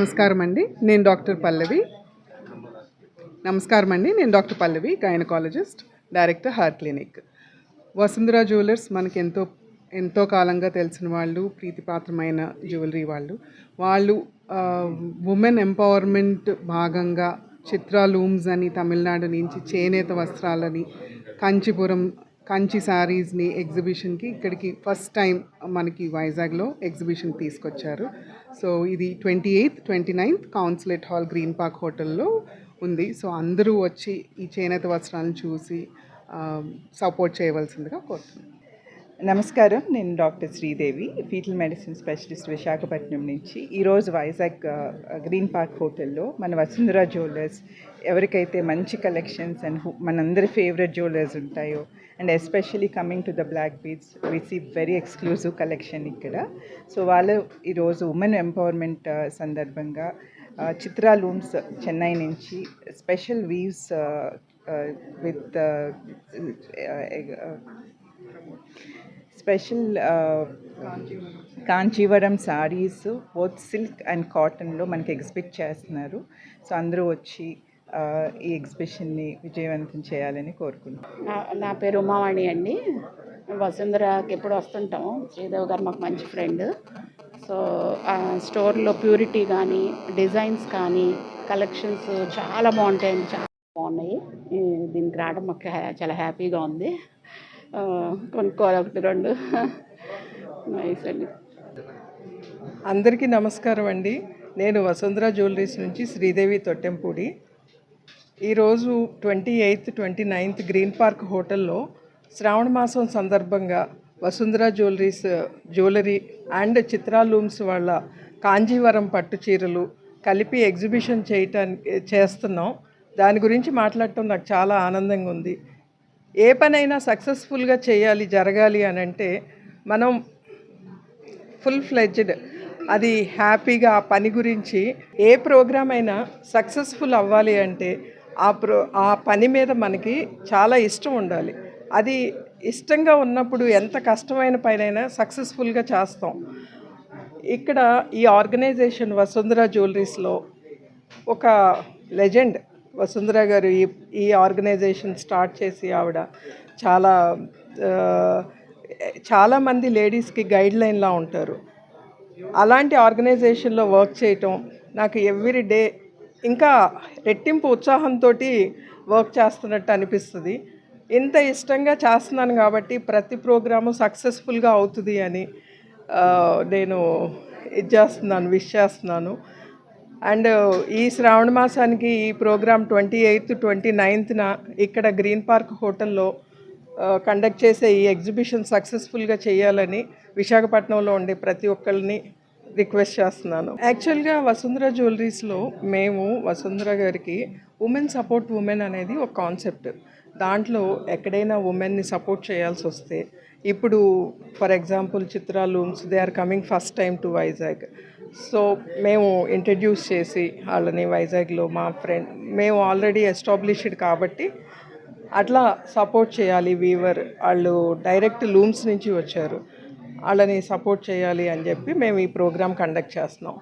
నమస్కారం అండి నేను డాక్టర్ పల్లవి. నమస్కారం అండి నేను doctor Pallavi gynaecologist director heart clinic. Vasundhara jewellers మనకి ఎంతో ఎంతో కాలంగా తెలిసిన వాళ్ళు ప్రీతిపాత్రమైన జ్యువెలరీ వాళ్ళు. వాళ్ళు ఉమెన్ ఎంపవర్మెంట్ భాగంగా చిత్రా లూమ్స్ అని తమిళనాడు నుంచి చేనేత వస్త్రాలని కాంచీపురం కంచి శారీస్ని ఎగ్జిబిషన్కి ఇక్కడికి ఫస్ట్ టైం మనకి వైజాగ్లో ఎగ్జిబిషన్ తీసుకొచ్చారు. సో ఇది twenty eighth twenty ninth consulate hall green park హోటల్లో ఉంది. సో అందరూ వచ్చి ఈ చేనేత వస్త్రాలను చూసి సపోర్ట్ చేయవలసిందిగా కోరుతున్నాను నమస్కారం నేను doctor Sridevi fetal medicine specialist Visakhapatnam నుంచి. ఈరోజు వైజాగ్ గ్రీన్ పార్క్ హోటల్లో మన వసుంధర జ్యువెలర్స్ ఎవరికైతే మంచి కలెక్షన్స్ అండ్ మనందరి ఫేవరెట్ జ్యువెలర్స్ ఉంటాయో and especially coming to the black beads receive very exclusive collection ఇక్కడ. సో వాళ్ళు ఈరోజు ఉమెన్ ఎంపవర్మెంట్ సందర్భంగా ఆ, చిత్రా లూమ్స్ చెన్నై నుంచి special weaves with special Kanchivaram saris both silk and కాటన్లో మనకి ఎగ్జిబిట్ చేస్తున్నారు. సో అందరూ వచ్చి ఈ ఎగ్జిబిషన్ని విజయవంతం చేయాలని కోరుకుంటున్నాను నా నా పేరు ఉమావాణి అండి. వసుంధరాకి ఎప్పుడు వస్తుంటాము శ్రీదేవ్ గారు మాకు మంచి ఫ్రెండ్ సో ఆ స్టోర్లో ప్యూరిటీ కానీ డిజైన్స్ కానీ కలెక్షన్స్ చాలా బాగుంటాయండి. చాలా బాగున్నాయి. దీనికి రావడం మాకు హ్యా- చాలా హ్యాపీగా ఉంది. కొనుక్కోవాలి ఒకటి రెండు. నైస్ అండి. అందరికీ నమస్కారం అండి. నేను వసుంధర జ్యువెలరీస్ నుంచి శ్రీదేవి తొట్టెంపూడి. ఈరోజు twenty eighth twenty ninth green park హోటల్లో శ్రావణ మాసం సందర్భంగా Vasundhara jewelleries jewellery and Chitra looms వాళ్ళ కాంజీవరం పట్టు చీరలు కలిపి ఎగ్జిబిషన్ చేయటానికి చేస్తున్నాం. దాని గురించి మాట్లాడటం నాకు చాలా ఆనందంగా ఉంది. ఏ పనైనా సక్సెస్ఫుల్గా చేయాలి జరగాలి అని అంటే మనం ఫుల్ ఫ్లెడ్జ్డ్ అది హ్యాపీగా ఆ పని గురించి ఏ ప్రోగ్రామ్ అయినా సక్సెస్ఫుల్ అవ్వాలి అంటే ఆ ప్రో ఆ పని మీద మనకి చాలా ఇష్టం ఉండాలి. అది ఇష్టంగా ఉన్నప్పుడు ఎంత కష్టమైన పనైనా సక్సెస్ఫుల్గా చేస్తాం. ఇక్కడ ఈ ఆర్గనైజేషన్ వసుంధర జ్యువెలరీస్లో ఒక లెజెండ్ వసుంధర గారు ఈ ఈ ఆర్గనైజేషన్ స్టార్ట్ చేసి ఆవిడ చాలా చాలామంది లేడీస్కి గైడ్ లైన్లా ఉంటారు. అలాంటి ఆర్గనైజేషన్లో వర్క్ చేయటం నాకు ఎవ్రీ డే ఇంకా రెట్టింపు ఉత్సాహంతో వర్క్ చేస్తున్నట్టు అనిపిస్తుంది. ఇంత ఇష్టంగా చేస్తున్నాను కాబట్టి ప్రతి ప్రోగ్రాము సక్సెస్ఫుల్గా అవుతుంది అని నేను ఇది చేస్తున్నాను విష్ చేస్తున్నాను. అండ్ ఈ శ్రావణ మాసానికి ఈ ప్రోగ్రామ్ ట్వంటీ ఎయిత్ ట్వంటీ నైన్త్న ఇక్కడ గ్రీన్ పార్క్ హోటల్లో కండక్ట్ చేసే ఈ ఎగ్జిబిషన్ సక్సెస్ఫుల్గా చేయాలని విశాఖపట్నంలో ఉండే ప్రతి ఒక్కరిని రిక్వెస్ట్ చేస్తున్నాను. యాక్చువల్గా వసుంధర జ్యువెలరీస్లో మేము వసుంధర గారికి ఉమెన్ సపోర్ట్ ఉమెన్ అనేది ఒక కాన్సెప్ట్. దాంట్లో ఎక్కడైనా ఉమెన్ని సపోర్ట్ చేయాల్సి వస్తే ఇప్పుడు for example Chitra looms they are coming first time to Vizag so మేము ఇంట్రడ్యూస్ చేసి వాళ్ళని వైజాగ్లో మా ఫ్రెండ్ మేము ఆల్రెడీ ఎస్టాబ్లిష్డ్ కాబట్టి అట్లా సపోర్ట్ చేయాలి వీవర్ వాళ్ళు డైరెక్ట్ లూమ్స్ నుంచి వచ్చారు. వాళ్ళని సపోర్ట్ చేయాలి అని చెప్పి మేము ఈ ప్రోగ్రామ్ కండక్ట్ చేస్తున్నాం.